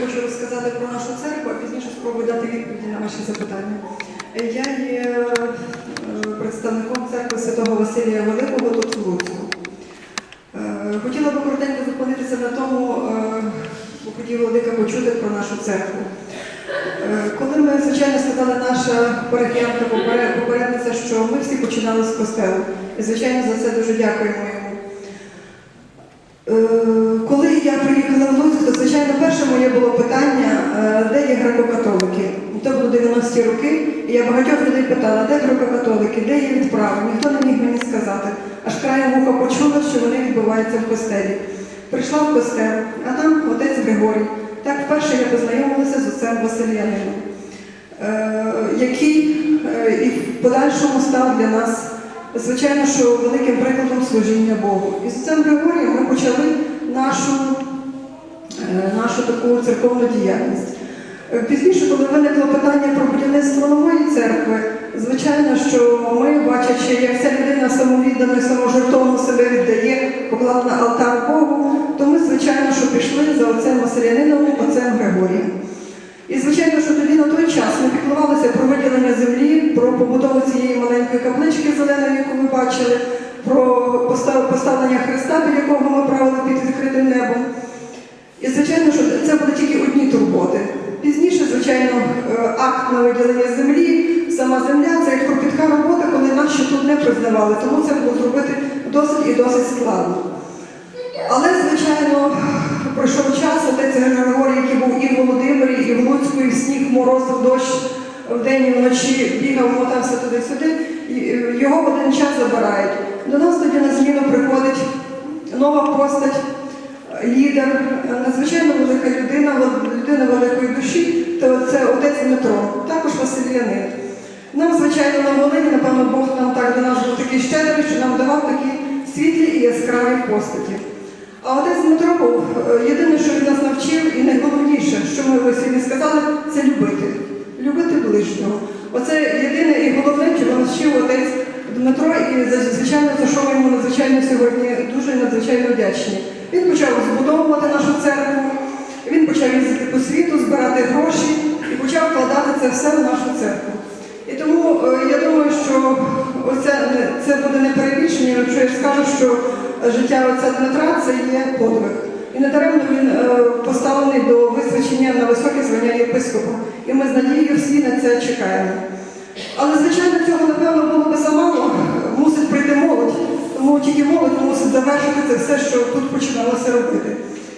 хочу розказати про нашу церкву, а пізніше спробую дати відповіді на ваші запитання. Е, Я є е, представником церкви Святого Василія Великого тут в Луцьку. Е, Хотіла би коротенько зупинитися на тому, бо хотів Владика почути про нашу церкву. Коли ми, звичайно, сказала наша парафіянка попередниця, що ми всі починали з костелу. І, звичайно, за це дуже дякуємо йому. Звичайно перше моє було питання, е, де є греко-католики. То було 90-ті роки, і я багатьох людей питала, де греко-католики, де є відправи. Ніхто не міг мені сказати. Аж краєм вуха почула, що вони відбуваються в костелі. Прийшла в костел, а там отець Григорій. Так вперше я познайомилася з отцем Васильянином, е, який е, і в подальшому став для нас звичайно, що великим прикладом служіння Богу. І з цим Григорієм ми почали нашу, нашу таку церковну діяльність. Е, Пізніше, коли виникло питання про будівництво нової церкви, звичайно, що ми, бачачи, як ця людина самовіддано і саможертовно себе віддає, поклала на алтар Богу, то ми, звичайно, що пішли за отцем Василянином, отцем Григорієм. І звичайно, що тоді на той час ми піклувалися про виділення землі, про побудову цієї маленької каплички зеленої, яку ви бачили, про поставлення Христа, біля якого ми правили під відкритим небом. І звичайно, що це були тільки одні турботи. Пізніше, звичайно, е, акт на виділення землі, сама земля це як кропітка робота, коли нас ще тут не признавали, тому це було зробити досить і досить складно. Але, звичайно, пройшов час, отець Григорій, який був і в Володимирі, і в Луцьку, і в сніг, мороз, дощ, вдень і вночі бігав, мотався туди-сюди, е, його в один час забирають. До нас тоді на зміну приходить нова постать, е, лідер, е, надзвичайно велика людина, людина великої душі, то це отець Дмитро, також Василянин. Нам, звичайно, на Волині, напевно, Бог нам так до нас був такий щедрий, що нам давав такі світлі і яскраві постаті. А отець Дмитро був е, єдине, що він нас навчив, і найголовніше, що ми ви сьогодні сказали, це любити. Любити ближнього. Оце єдине і головне, чого навчив отець Дмитро, і звичайно, за що ми йому надзвичайно сьогодні дуже надзвичайно вдячні. Він почав збудовувати нашу церкву, він почав їздити по світу, збирати гроші і почав вкладати це все в нашу церкву. І тому е, я думаю, що оце, це буде не перебільшення, якщо я скажу, що життя отця Дмитра це є подвиг. І недаремно він е, поставлений до визначення на високе звання єпископа. І ми з надією всі на це чекаємо. Але, звичайно, цього, напевно, було би замало, мусить прийти молодь, тому тільки молодь мусить завершити це все, що тут починалося робити.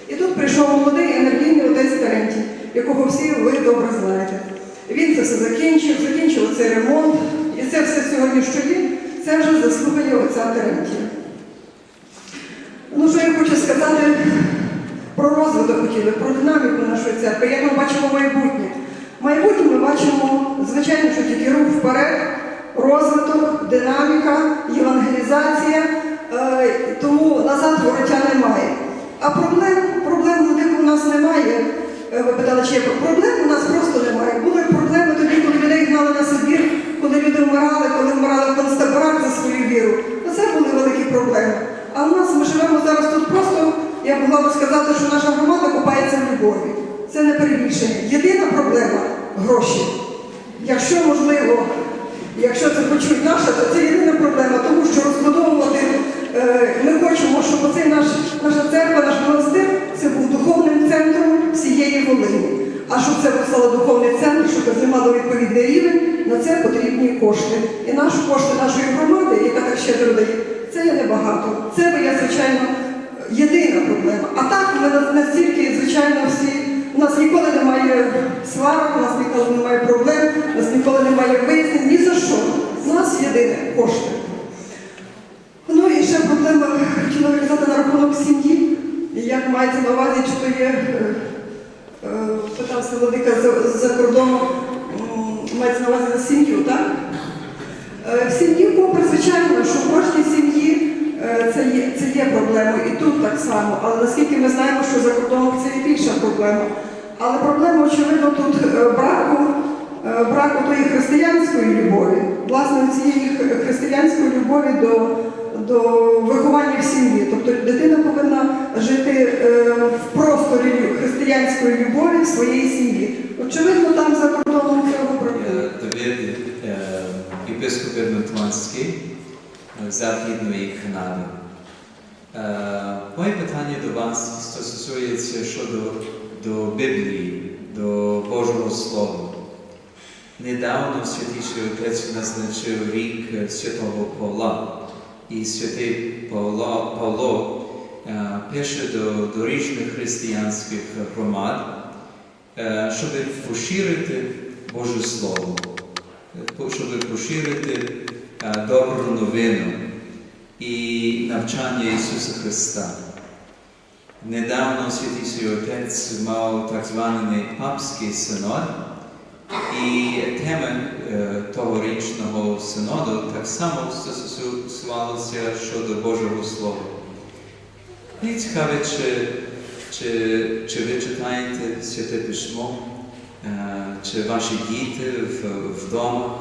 І тут прийшов молодий енергійний отець Терентій, якого всі ви добре знаєте. Він це все закінчив, закінчив цей ремонт, і це все сьогодні, що є, це вже заслугає отця Терентія. Ну, що я хочу сказати про розвиток хотіли, про динаміку нашої церкви, як ми бачимо майбутнє. Майбутнє ми бачимо, звичайно, що тільки рух вперед, розвиток, динаміка, євангелізація, е, тому назад вороття немає. А проблем, проблем великих у нас немає. Е, Ви питали, чи є проблем у нас просто немає. Були проблеми тоді, коли людей гнали на Сибір, коли люди вмирали, коли вмирали в концтаборах за свою віру. Оце були великі проблеми. А у нас ми живемо зараз тут просто, я могла би сказати, що наша громада купається в любові. Це не перебільшення. Єдина проблема гроші. Якщо можливо, якщо це почуть наша, то це єдина проблема, тому що розбудовувати е, ми хочемо, щоб оцей наш, наша церква, наш монастир, це був духовним центром всієї Волині. А щоб це стало духовний центр, щоб займало відповідний рівень, на це потрібні кошти. І наші кошти нашої громади, яка так щедро дає, це є небагато. Це є, звичайно, єдина проблема. А так ми настільки, звичайно, всі. У нас ніколи немає сварок, у нас ніколи немає проблем, у нас ніколи немає вияснень, ні за що. У нас єдине кошти. Ну і ще проблема, хотіла казати на рахунок сім'ї. І Як мається на увазі, чи то є, е, е, питався Владика за, за кордоном, м, мається на увазі на сім'ю, так? Е, В сім'ї, попри, звичайно, що в кожній сім'ї е, це є, це є проблемою, і тут так само. Але наскільки ми знаємо, що за кордоном це є більша проблема. Але проблема, очевидно, тут е, браку, е, браку тої християнської любові, власне, цієї християнської любові до, до виховання в сім'ї. Тобто дитина повинна жити е, в просторі християнської любові в своїй сім'ї. Очевидно, там за кордоном цього е, єпископ Едмонтонський е, Західної Канади. Е, Моє питання до вас стосується щодо до Біблії, до Божого Слова. Недавно Святіший Отець назначив рік Святого Павла. І святий Павло, Павло е, пише до, річних християнських громад, е, щоб поширити Боже Слово, е, щоб поширити добру новину і навчання Ісуса Христа. Недавно Святіший Отець мав так званий папський синод, і тема е, тогорічного синоду так само стосувалася щодо Божого Слова. Мені цікаво, чи, чи, чи ви читаєте Святе Письмо, е, чи ваші діти вдома,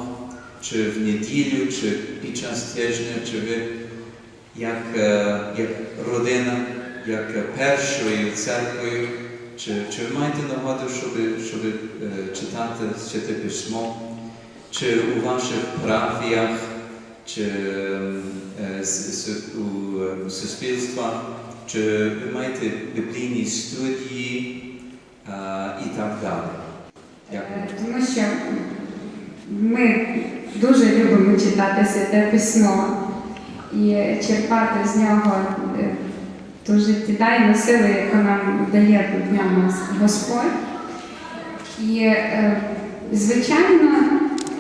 чи в неділю, чи під час тижня, чи ви як, е, як родина, як першою церквою, чи, чи ви маєте нагоду, щоб, щоб е, читати Святе Письмо, чи у ваших парафіях, чи е, с- с- у е, суспільствах, чи ви маєте біблійні студії е, і так далі? Е, Тому що ми дуже любимо читати святе письмо і черпати з нього е, ту життєдайну силу, яку нам дає в Господь. І, е, звичайно,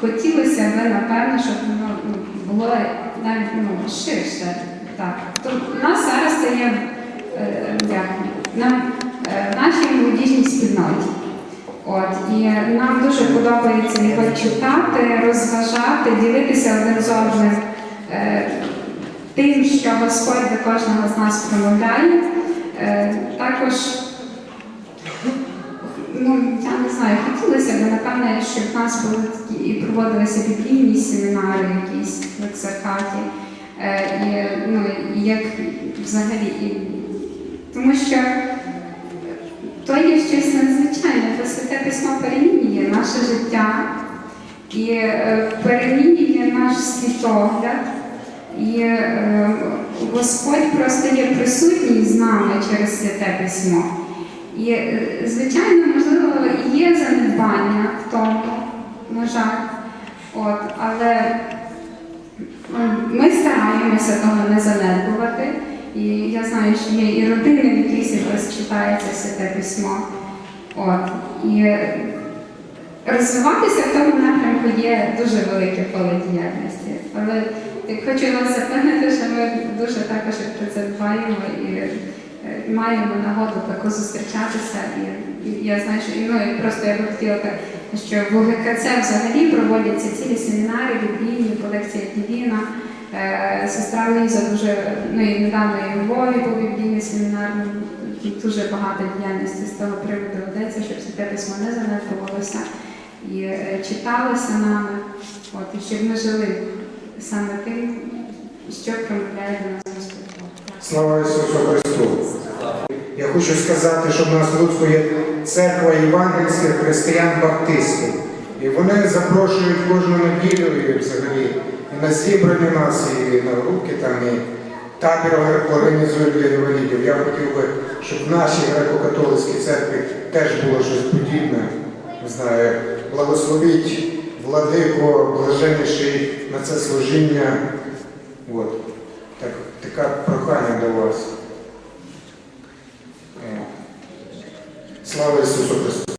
хотілося б, напевно, щоб воно було навіть ну, ширше. Так. То в нас зараз це є е, е, в нашій молодіжній спільноті. От, і нам дуже подобається його читати, розважати, ділитися один з одним е, тим, що Господь до кожного з нас промовляє. Е, також, ну, я не знаю, хотілося б, напевне, щоб в нас були такі і проводилися біблійні семінари якісь в ексархаті. Е, і, ну, як взагалі, і, тому що то є щось надзвичайне, бо святе письмо перемінює наше життя і е, перемінює наш світогляд. І е, Господь просто є присутній з нами через святе письмо. І, е, звичайно, можливо, є занедбання в тому, на жаль. От, але ми стараємося того не занедбувати. І я знаю, що є і родини, в яких якраз читається святе письмо. От. І розвиватися в тому напрямку є дуже велике поле діяльності. Але хочу вас запевнити, що ми дуже також про це дбаємо і е, маємо нагоду таку зустрічатися. І, і я знаю, що і, ну, і просто я би хотіла так, що в УГКЦ взагалі проводяться цілі семінари, біблійні, по лекціях Дівіна. Е, Сестра Ліза дуже, ну і недавно і у Львові був біблійний семінар, ну, дуже багато діяльності з того приводу ведеться, щоб святе письмо не занедбувалося і е, читалося нами, от, і щоб ми жили саме тим, що промовляє до нас Господь. Слава Ісусу Христу! Я хочу сказати, що в нас в Луцьку є церква євангельських християн-баптистів. І вони запрошують кожну неділю взагалі і на зібрані нас, і на руки там, і табір організують для інвалідів. Я хотів би, щоб в нашій греко-католицькій церкві теж було щось подібне. Не знаю, благословіть владико, блаженніший на це служіння. От. Так, таке прохання до вас. Е, Слава Ісусу Христу!